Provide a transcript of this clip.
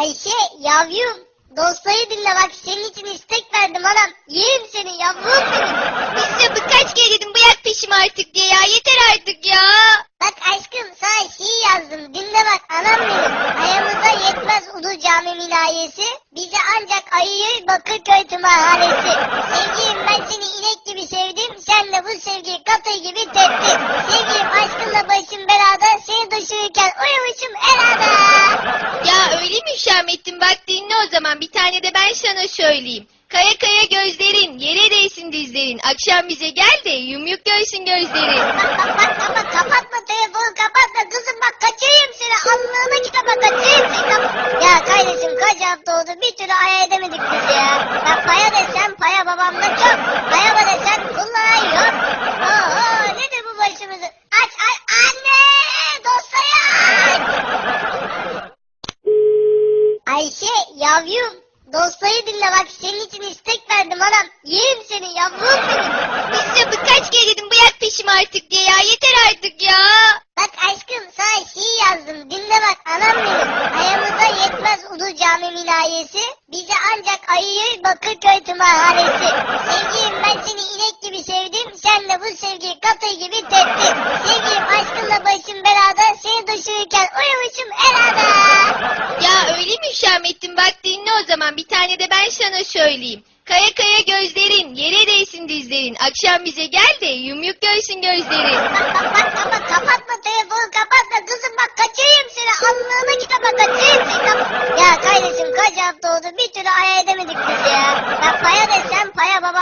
Ayşe yavrum dostayı dinle bak senin için istek verdim anam. Yerim seni yavrum benim. Hüsnü kaç kere dedim bırak peşimi artık diye ya yeter artık ya. Bak aşkım sana şiir yazdım dinle bak anam benim. Ayağımıza yetmez Ulu Cami minayesi. Bizi ancak ayırır Bakırköy tımarhanesi. Sevgilim ben seni inek gibi sevdim. Sen de bu sevgiyi katı gibi teptin. Başım belada. Seni taşırken uyumuşum herhalde. Ya öyle mi Hüsamettin bak dinle o zaman bir tane de ben sana söyleyeyim. Kaya kaya gözlerin, yere değsin dizlerin. Akşam bize gel de yumyuk görsün gözlerin. Bak bak bak kapatma telefonu kapatma kızım bak kaçırayım seni Allah'ına kitaba kaçırayım seni Ya kardeşim kaç hafta oldu bir türlü aya edemedik biz ya Bak desen Ayşe yavrum dostları dinle bak senin için istek verdim anam Yerim seni yavrum benim Hüsnü kaç kere dedim bırak peşimi artık diye ya yeter artık ya. Bak aşkım sana şiir yazdım dinle bak anam benim. Ayağımıza yetmez Ulu Cami minayesi. Bizi ancak ayırır Bakırköy tımarhanesi. Sevgilim ben seni inek Hüsamettin bak dinle o zaman bir tane de ben sana söyleyeyim. Kaya kaya gözlerin, yere değsin dizlerin. Akşam bize gel de yumyuk görsün gözlerin. Bak kapatma kapatma telefonu kapatma kızım bak kaçırayım seni anlığına git ama kaçırayım seni. Ya kardeşim kaç hafta oldu bir türlü aya edemedik biz ya. Ya paya desen paya baba